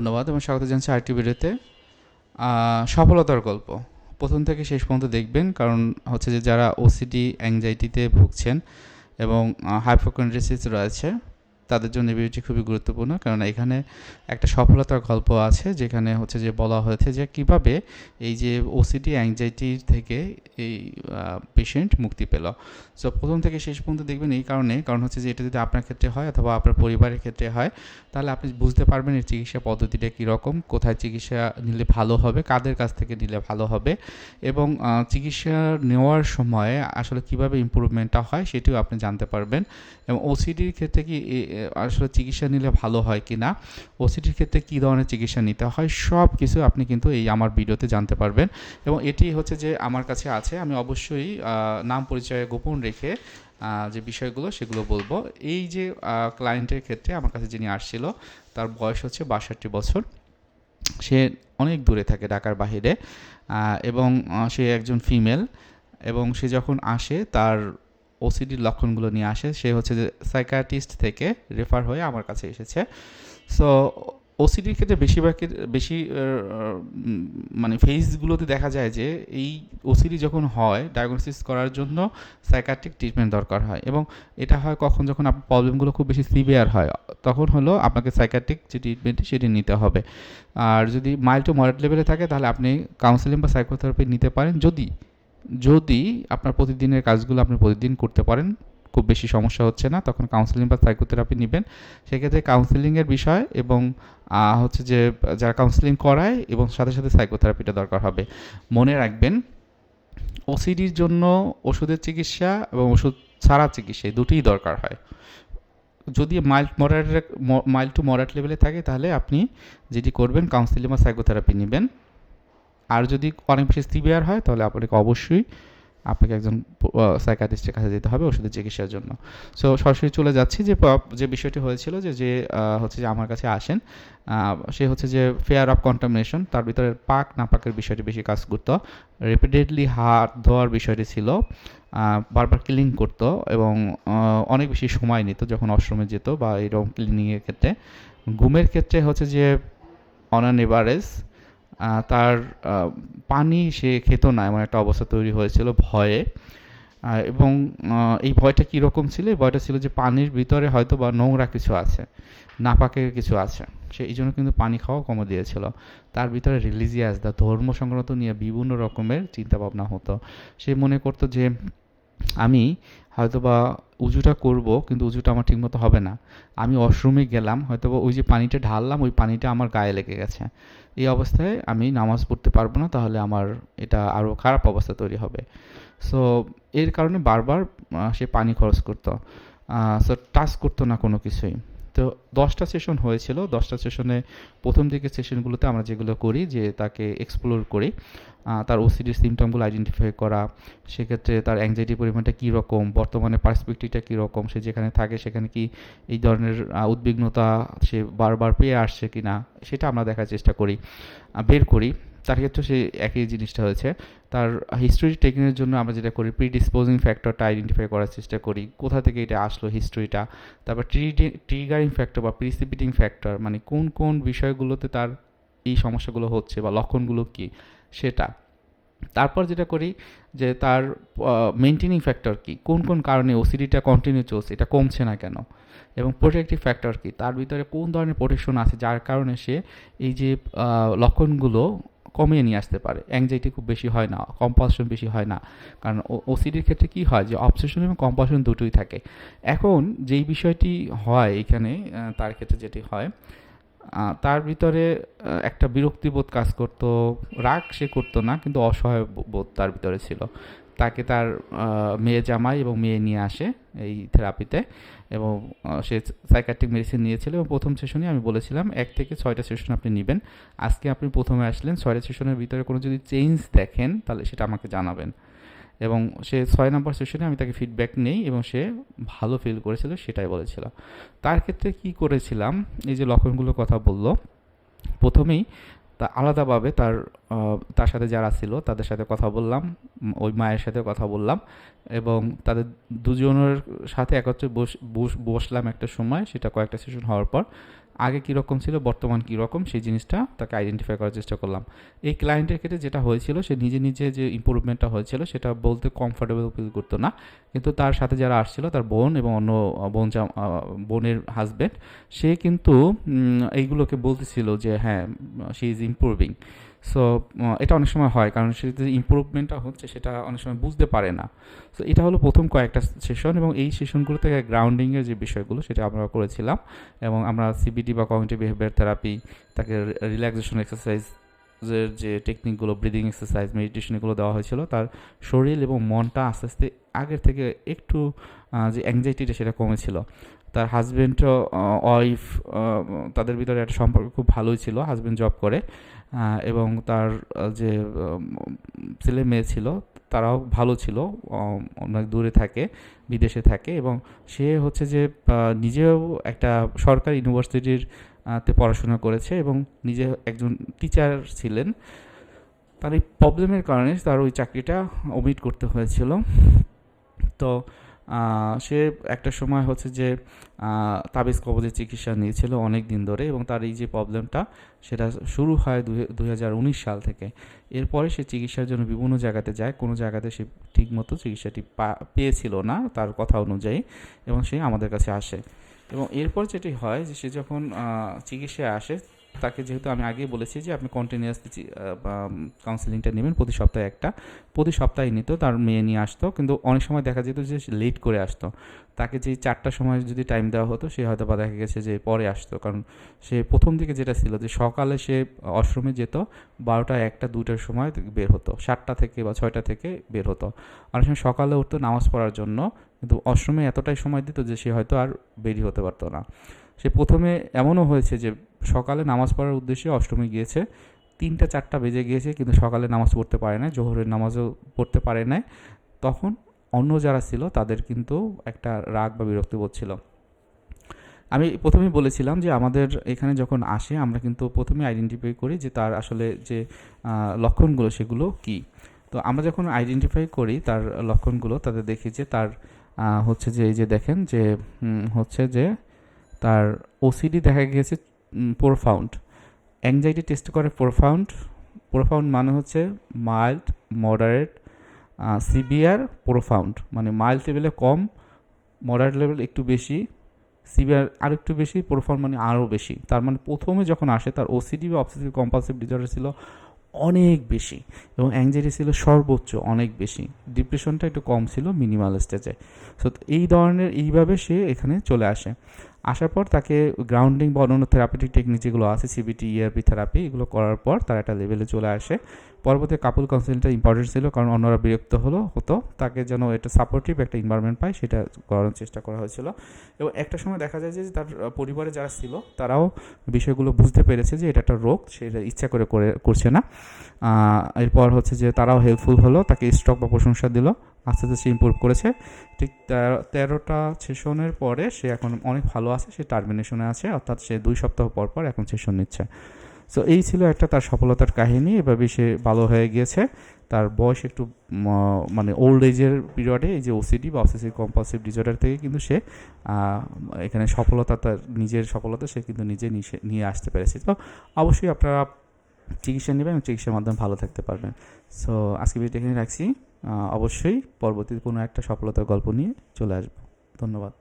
ধন্যবাদ এবং স্বাগত জানাচ্ছি আরেকটি ভিডিওতে। সফলতার গল্প। প্রথম থেকে শেষ পর্যন্ত দেখবেন, কারণ হচ্ছে যে যারা ওসিডি অ্যাংজাইটিতে ভুগছেন এবং হাইপোকন্ড্রেসিস রয়েছে তাদের জন্য ভিডিওটি খুবই গুরুত্বপূর্ণ। কারণ এখানে একটা সফলতার গল্প আছে, যেখানে হচ্ছে যে বলা হয়েছে যে কীভাবে এই যে ওসিডি অ্যাংজাইটি থেকে এই পেশেন্ট মুক্তি পেল। সো প্রথম থেকে শেষ পর্যন্ত দেখবেন এই কারণে, কারণ হচ্ছে যে এটা যদি আপনার ক্ষেত্রে হয় অথবা আপনার পরিবারের ক্ষেত্রে হয়, তাহলে আপনি বুঝতে পারবেন এই চিকিৎসা পদ্ধতিটা কীরকম, কোথায় চিকিৎসা নিলে ভালো হবে, কাদের কাছ থেকে নিলে ভালো হবে এবং চিকিৎসা নেওয়ার সময় আসলে কীভাবে ইমপ্রুভমেন্টটা হয় সেটিও আপনি জানতে পারবেন। এবং ওসিডির ক্ষেত্রে কি আসলে চিকিৎসা নিলে ভালো হয় কি না? ওসিডির ক্ষেত্রে কী ধরনের চিকিৎসা নিতে হয়? সব কিছু আপনি কিন্তু এই আমার ভিডিওতে জানতে পারবেন। এবং এটি হচ্ছে যে আমার কাছে আছে, আমি অবশ্যই নাম পরিচয় গোপন রেখে যে বিষয়গুলো সেগুলো বলব। এই যে ক্লায়েন্টের ক্ষেত্রে আমার কাছে যিনি আসছিল, তার বয়স হচ্ছে বাষট্টি বছর। সে অনেক দূরে থাকে ঢাকার বাহিরে এবং সে একজন ফিমেল এবং সে যখন আসে, তার ওসিডির লক্ষণগুলো নিয়ে আসে, সে হচ্ছে যে সাইকাটিস্ট থেকে রেফার হয়ে আমার কাছে এসেছে। সো ওসিডির ক্ষেত্রে বেশিরভাগ বেশি মানে ফেজগুলোতে দেখা যায় যে এই ওসিডি যখন হয় ডায়াগনোসিস করার জন্য সাইকাট্রিক ট্রিটমেন্ট দরকার হয় এবং এটা হয় কখন যখন আপনার প্রবলেমগুলো খুব বেশি সিভিয়ার হয়, তখন হলো আপনাকে সাইকাট্রিক যে ট্রিটমেন্ট সেটি নিতে হবে। আর যদি মাইল্ড টু মডারেট লেভেলে থাকে, তাহলে আপনি কাউন্সেলিং বা সাইকোথেরাপি নিতে পারেন। যদি যদি আপনার প্রতিদিনের কাজগুলো আপনি প্রতিদিন করতে পারেন, খুব বেশি সমস্যা হচ্ছে না, তখন কাউন্সেলিং বা সাইকোথেরাপি নেবেন। সেক্ষেত্রে কাউন্সেলিংয়ের বিষয় এবং হচ্ছে যে, যারা কাউন্সেলিং করায় এবং সাথে সাথে সাইকোথেরাপিটা দরকার হবে। মনে রাখবেন ওসিডির জন্য ওষুধের চিকিৎসা এবং ওষুধ ছাড়া চিকিৎসা দুটিই দরকার হয়। যদি mild moderate mild to moderate লেভেলে থাকে, তাহলে আপনি যেটি করবেন কাউন্সিলিং বা সাইকোথেরাপি নেবেন। আর যদি অনেক বেশি সিভিয়ার হয়, তাহলে আপনাকে অবশ্যই আপনাকে একজন সাইকাটিস্টের কাছে যেতে হবে ওষুধের চিকিৎসার জন্য। সো সরাসরি চলে যাচ্ছি যে যে বিষয়টি হয়েছিল যে যে হচ্ছে যে আমার কাছে আসেন সে হচ্ছে যে ফেয়ার অফ কন্টামিনেশন তার ভিতরে পাক না পাকের বিষয়টি বেশি কাজ করতো রিপিটেডলি হাত ধোয়ার বিষয়টি ছিল বারবার ক্লিন করতো এবং অনেক বেশি সময় নিত যখন অশ্রমে যেত বা এরকম ক্লিনিংয়ের ক্ষেত্রে। ঘুমের ক্ষেত্রে হচ্ছে যে অন এভারেজ তার পানি সে খেত না, এমন একটা অবস্থা তৈরি হয়েছিল ভয়ে। এবং এই ভয়টা কীরকম ছিল? এই ভয়টা ছিল যে পানির ভিতরে হয়তো বা নোংরা কিছু আছে, নাপাকের কিছু আছে। সে এই জন্য কিন্তু পানি খাওয়া কমে দিয়েছিল। তার ভিতরে রিলিজিয়াস দা ধর্ম সংক্রান্ত নিয়ে বিভিন্ন রকমের চিন্তাভাবনা হতো। সে মনে করতো যে আমি হয়তো বা উজুটা করব, কিন্তু উজুটা আমার ঠিকমতো হবে না। আমি ওয়াশরুমে গেলাম হয়তো বা ওই যে পানিটা ঢাললাম, ওই পানিটা আমার গায়ে লেগে গেছে। এই অবস্থায় আমি নামাজ পড়তে পারব না, তাহলে আমার এটা আরও খারাপ অবস্থা তৈরি হবে। সো এর কারণে বারবার সে পানি খরচ করতো। সো টাচ করতো না কোনো কিছুই। তো দশটা সেশন হয়েছিল। দশটা সেশনে প্রথম দিকের সেশনগুলোতে আমরা যেগুলো করি, যে তাকে এক্সপ্লোর করি তার ওসিডির সিমটমগুলো আইডেন্টিফাই করা, সেক্ষেত্রে তার অ্যাংজাইটি পরিমাণটা কী রকম, বর্তমানে পার্সপেক্টিভটা কী রকম, সে যেখানে থাকে সেখানে কি এই ধরনের উদ্বিগ্নতা সে বারবার পেয়ে আসছে কি না সেটা আমরা দেখার চেষ্টা করি বের করি। তার ক্ষেত্রে সে একই জিনিসটা হয়েছে। তার হিস্ট্রি টেকিংয়ের জন্য আমরা যেটা করি প্রিডিসপোজিং ফ্যাক্টরটা আইডেন্টিফাই করার চেষ্টা করি, কোথা থেকে এটা আসলো হিস্ট্রিটা তারপর ট্রিগারিং ফ্যাক্টর বা প্রিসিপিটিং ফ্যাক্টর মানে কোন কোন বিষয়গুলোতে তার এই সমস্যাগুলো হচ্ছে বা লক্ষণগুলো কী, সেটা। তারপর যেটা করি যে তার মেনটেনিং ফ্যাক্টর কি, কোন কোন কারণে ওসিডিটা কন্টিনিউ চলছে, এটা কমছে না কেন, এবং প্রোটেক্টিভ ফ্যাক্টর কি, তার ভিতরে কোন ধরনের প্রোটেকশন আছে, যার কারণে সে এই যে লক্ষণগুলো কমিয়ে নিয়ে আসতে পারে। অ্যাংজাইটি খুব বেশি হয় না কম্পালশন বেশি হয় না। কারণ ওসিডির ক্ষেত্রে কি হয় যে অবসেশন এবং কম্পালশন দুটোই থাকে। এখন যেই বিষয়টি হয় এখানে তার ক্ষেত্রে যেটি হয় তার ভিতরে একটা বিরক্তিবোধ কাজ করতো, রাগ সে করতো না, কিন্তু অসহায় বোধ তার ভিতরে ছিল। তাকে তার মেয়ে জামাই এবং মেয়ে নিয়ে আসে এই থেরাপিতে এবং সে সাইকাট্রিক মেডিসিন নিয়েছিল এবং প্রথম সেশনে আমি বলেছিলাম, এক থেকে ছয়টা সেশন আপনি নেবেন। আজকে আপনি প্রথমে আসলেন, ছয়টা সেশনের ভিতরে কোনো যদি চেঞ্জ দেখেন, তাহলে সেটা আমাকে জানাবেন। এবং সে ছয় নম্বর সেশনে আমি তাকে ফিডব্যাক নেই এবং সে ভালো ফিল করেছিল, সেটাই বলেছিল। তার ক্ষেত্রে কি করেছিলাম? এই যে লক্ষণগুলোর কথা বলল। প্রথমেই তা আলাদাভাবে তার তার সাথে যারা ছিল তাদের সাথে কথা বললাম, ওই মায়ের সাথে কথা বললাম এবং তাদের দুজনের সাথে একত্রে বস, বস- বসলাম একটা সময়, সেটা কয়েকটা সেশন হওয়ার পর। আগে কীরকম ছিল, বর্তমান কীরকম সেই জিনিসটা তাকে আইডেন্টিফাই করার চেষ্টা করলাম। এই ক্লায়েন্টের ক্ষেত্রে যেটা হয়েছিল, সে নিজে নিজে যে ইম্প্রুভমেন্টটা হয়েছিল, সেটা বলতে কমফোর্টেবল ফিল করতো না। কিন্তু তার সাথে যারা আসছিল, তার বোন এবং অন্য বোন যা বোনের হাজব্যান্ড সে কিন্তু এইগুলোকে বলতেছিল যে হ্যাঁ শি ইজ ইম্প্রুভিং সো এটা অনেক সময় হয়, কারণ সে যে ইম্প্রুভমেন্টটা হচ্ছে, সেটা অনেক সময় বুঝতে পারে না। সো এটা হলো প্রথম কয়েকটা সেশন এবং এই সেশনগুলো থেকে গ্রাউন্ডিংয়ের যে বিষয়গুলো, সেটা আমরা করেছিলাম এবং আমরা সিবিটি বা কমিউনিটি বিহেভিয়ার থেরাপি তাকে রিল্যাক্সেশন এক্সারসাইজের যে টেকনিকগুলো ব্রিদিং এক্সারসাইজ মেডিটেশন এগুলো দেওয়া হয়েছিল, তার শরীর এবং মনটা আস্তে আস্তে আগের থেকে একটু যে অ্যাংজাইটিটা সেটা কমেছিল। তার হাজব্যান্ড ওয়াইফ তাদের ভিতরে একটা সম্পর্ক খুব ভালোই ছিল হাজব্যান্ড জব করে। এবং তার যে ছেলে মেয়ে ছিল, তারাও ভালো ছিল অনেক দূরে থাকে, বিদেশে থাকে। এবং সে হচ্ছে যে নিজেও একটা সরকারি ইউনিভার্সিটির তে পড়াশোনা করেছে এবং নিজে একজন টিচার ছিলেন। তার এই প্রবলেমের কারণে তার ওই চাকরিটা ওমিট করতে হয়েছিল। তো সে একটা সময় হচ্ছে যে তাবিজ কবজের চিকিৎসা নিয়েছিল অনেক দিন ধরে এবং তার এই যে প্রবলেমটা, সেটা শুরু হয় দু হাজার উনিশ সাল থেকে। এরপরে সে চিকিৎসার জন্য বিভিন্ন জায়গাতে যায়, কোনো জায়গাতে সে ঠিকমতো চিকিৎসাটি পেয়েছিল না তার কথা অনুযায়ী এবং সে আমাদের কাছে আসে। এবং এরপর যেটি হয় যে সে যখন চিকিৎসায় আসে তাকে যেহেতু আমি আগেই বলেছি যে আপনি কন্টিনিউয়াসলি কাউন্সিলিংটা নেবেন প্রতি সপ্তাহে একটা, প্রতি সপ্তাহে নিত, তার মেয়ে নিয়ে আসতো, কিন্তু অনেক সময় দেখা যেত যে লেট করে আসতো। তাকে যে চারটার সময় যদি টাইম দেওয়া হতো, সে হয়তো বা দেখা গেছে যে পরে আসতো, কারণ সে প্রথম দিকে যেটা ছিল যে সকালে সে অশ্রমে যেত, বারোটা একটা দুটার সময় বের হতো, সাতটা থেকে বা ছয়টা থেকে বের হতো। অনেক সময় সকালে উঠতো নামাজ পড়ার জন্য, কিন্তু অশ্রমে এতটাই সময় দিত যে সে হয়তো আর বেরিয়ে হতে পারতো না। সে প্রথমে এমনও হয়েছে যে সকালে নামাজ পড়ার উদ্দেশ্যে অষ্টমী গিয়েছে। তিনটা, চারটা বেজে গিয়েছে কিন্তু সকালে নামাজ পড়তে পারে না জোহরের নামাজও পড়তে পারে না তখন অন্য যারা ছিল তাদের কিন্তু একটা রাগ বা বিরক্তি বোধ ছিল। আমি প্রথমেই বলেছিলাম যে আমাদের এখানে যখন আসে আমরা কিন্তু প্রথমে আইডেন্টিফাই করি যে তার আসলে যে লক্ষণগুলো সেগুলো কি। তো আমরা যখন আইডেন্টিফাই করি তার লক্ষণগুলো তাদের দেখি যে তার হচ্ছে যে এই যে দেখেন যে হচ্ছে যে তার ওসিডি দেখা গিয়েছে প্রোফাউন্ড অ্যাংজাইটি টেস্ট করে প্রোফাউন্ড প্রোফাউন্ড মানে হচ্ছে মাইল্ড মডারেট সিভিয়ার প্রোফাউন্ড মানে মাইল্ড লেভেলে কম মডারেট লেভেল একটু বেশি সিভিয়ার আর একটু বেশি প্রোফাউন্ড মানে আরও বেশি। তার মানে প্রথমে যখন আসে, তার ওসিডি বা অবসেসিভ কম্পালসিভ ডিজর্ডার ছিল অনেক বেশি এবং অ্যাংজাইটি ছিল সর্বোচ্চ অনেক বেশি। ডিপ্রেশনটা একটু কম ছিল মিনিমাল স্টেজে সো এই ধরনের এইভাবে সে এখানে চলে আসে। আসার পর তাকে গ্রাউন্ডিং বা অন্যান্য থেরাপিটিক টেকনিক যেগুলো আছে সিবিটি ইআরপি থেরাপি এগুলো করার পর তার একটা লেভেলে চলে আসে। পরবর্তী কাপুল কাউন্সিলিংটা ইম্পর্টেন্ট ছিল, কারণ অন্যরা বিরক্ত হলো, হতো। তাকে যেন এটা সাপোর্টিভ একটা এনভায়রনমেন্ট পায়, সেটা করার চেষ্টা করা হয়েছিল। এবং একটা সময় দেখা যায় যে, তার পরিবারে যারা ছিল, তারাও বিষয়গুলো বুঝতে পেরেছে যে, এটা একটা রোগ সেটা ইচ্ছা করে করে, করছে না। এরপর হচ্ছে যে, তারাও হেল্পফুল হলো, তাকে স্টক বা প্রশংসা দিল, আস্তে আস্তে সে ইম্প্রুভ করেছে। ঠিক তেরো- তেরোটা সেশনের পরে সে এখন অনেক ভালো আছে, সে টার্মিনেশনে আছে, অর্থাৎ সে দুই সপ্তাহ পর পর এখন সেশন নিচ্ছে। সো এই ছিল একটা তার সফলতার কাহিনী। এভাবে সে ভালো হয়ে গিয়েছে। তার বয়স একটু মানে ওল্ড এজের পিরিয়ডে এই যে ওসিডি বা অবসেসিভ কম্পালসিভ ডিসঅর্ডার থেকে কিন্তু সে এখানে সফলতা তার নিজের সফলতা সে কিন্তু নিজে নিয়ে আসতে পেরেছে। তো অবশ্যই আপনারা চিকিৎসা নেবেন এবং চিকিৎসার মাধ্যমে ভালো থাকতে পারবেন। সো আজকে ভিডিওটা এখানে রাখছি। অবশ্যই পরবর্তীতে কোনো একটা সফলতার গল্প নিয়ে চলে আসব। ধন্যবাদ।